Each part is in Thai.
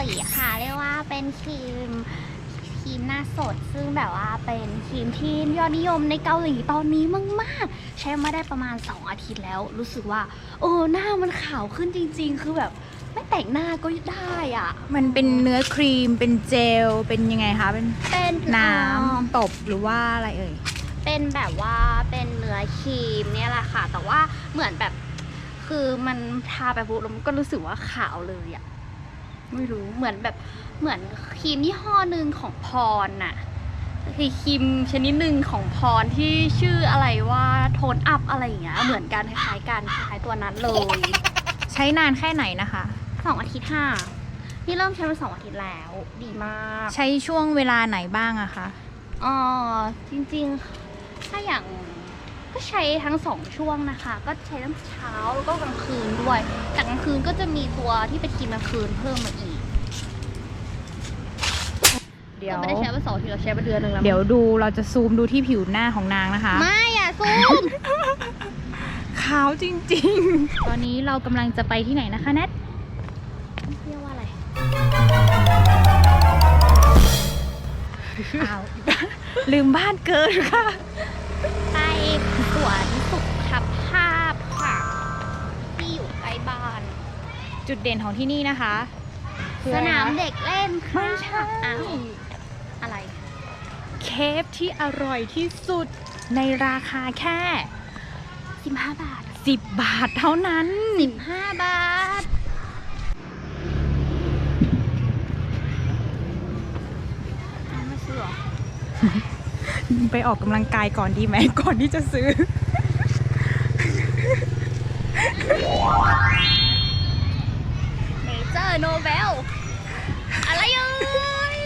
ลีค่ะ เรียกว่าเป็นครีมครีมหน้าสด ซึ่งแบบว่าเป็นครีมที่ยอดนิยมในเกาหลีตอนนี้มาก ๆ ใช้มาได้ประมาณ 2 อาทิตย์แล้ว รู้สึกว่าเออหน้ามันขาวขึ้นจริง ๆ คือแบบไม่แต่งหน้าก็ได้อะ มันเป็นเนื้อครีม เป็นเจล เป็นยังไงคะ เป็นเป็นน้เอ่อำตบหรือว่าอะไรเอ่ย เป็นแบบว่าเป็นเนื้อครีมเนี่ยแหละค่ะ แต่ว่าเหมือนแบบคือมันทาไปปุ๊บแล้วมันก็รู้สึกว่าขาวเลยอะ ไม่รู้เหมือนแบบเหมือนครีมยี่ห้อหนึ่งของพรน่ะคือครีมชนิดหนึ่งของพรที่ชื่ออะไรว่าโทนอัพอะไรอย่างเงี้ยเหมือนกันคล้ายๆกันคล้ายๆตัวนั้นเลย ใช้นานแค่ไหนนะคะสองอาทิตย์ห้านี่เริ่มใช้มาสองอาทิตย์แล้วดีมาก ใช้ช่วงเวลาไหนบ้างอะคะอ๋อจริงๆ ถ้าอย่าง ก็ใช้ทั้งสองช่วงนะคะ ก็ใช้ทั้งเช้าแล้วก็กลางคืนด้วย แต่กลางคืนก็จะมีตัวที่เป็นครีมกลางคืนเพิ่มมาอีกเดี๋ยวก็ไม่ได้ใช้มาสองอาทีเราใช้มาเดือนหนึ่งแล้ว เดี๋ยวดูเราจะซูมดูที่ผิวหน้าของนางนะคะ ไม่อย่าซูม ขาวจริงๆ ตอนนี้เรากำลังจะไปที่ไหนนะคะแนทเรียกว่าอะไรอ้าวลืมบ้านเกินค่ะไปส วนสุขภาพค่ะ ที่อยู่ใกล้บ้าน จุดเด่นของที่นี่นะคะคือสอะไรนามคะเด็กเล่นค่ะไม่ใช่อ้าวอะไร เคฟที่อร่อยที่สุดในราคาแค่สิบห้าบาท 10 บาทเท่านั้นสิบห้าบาทอ้าวไม่ซื้อเหรอ ไปออกกำลังกายก่อนดีไหมก่อนที่จะซื้อเนเจอร์โนเบล อะไรเอ่ย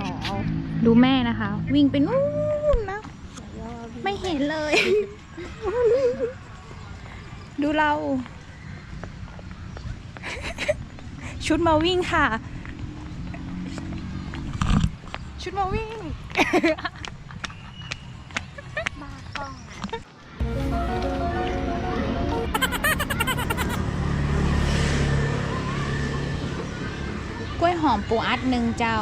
อ๋อดูแม่นะคะ วิ่งไปนู่นนะ ไม่เห็นเลย ดูเรา ชุดมาวิ่งค่ะ ชุดมาวิ่ง บ้ากล้องกล้วยหอมปูอัดหนึ่งเจ้า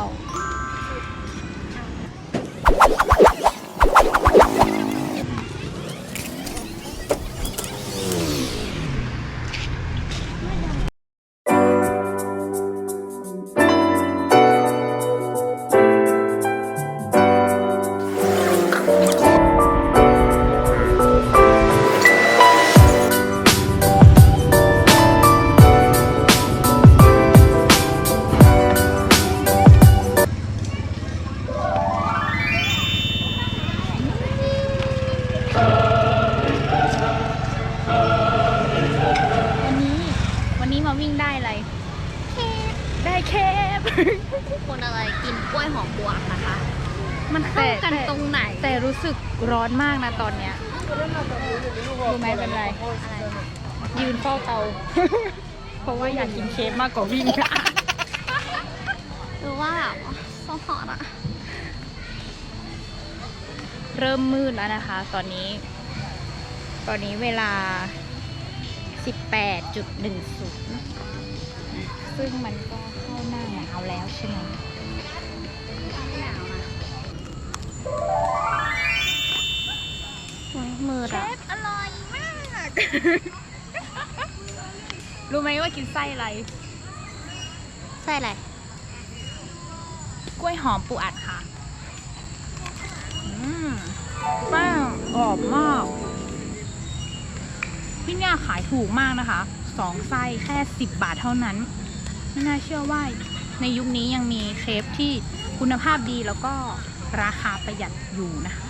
วันนี้มาวิ่งได้อะไร เคฟได้เคฟคนอะไรกินกล้วยหอมบัวนะคะ มันเข้ากันแต่ ตรงไหนแต่รู้สึกร้อนมากนะตอนเนี้ยรู้ไหมเป็นไร อะไรยืนเฝ้าเตา เพราะว่าอยากกินเคฟมากกว่าวิ่ง หรือว่าซอสหอตอะเริ่มมืดแล้วนะคะ ตอนนี้ ตอนนี้เวลา 18.10 ซึ่งมันก็เข้าหน้าหนาวแล้วใช่ไหมไม่หนาวนะโอ้ยมืดเคอะฟอร่อยมาก รู้ไหมว่ากินไส้อะไรใส่อะไร กล้วยหอมปูอัดค่ะ อืมแป้งกรอบมาก ที่เนี่ยขายถูกมากนะคะสองไส้แค่สิบบาทเท่านั้น ไม่น่าเชื่อว่าในยุคนี้ยังมีเครปที่คุณภาพดีแล้วก็ราคาประหยัดอยู่นะคะ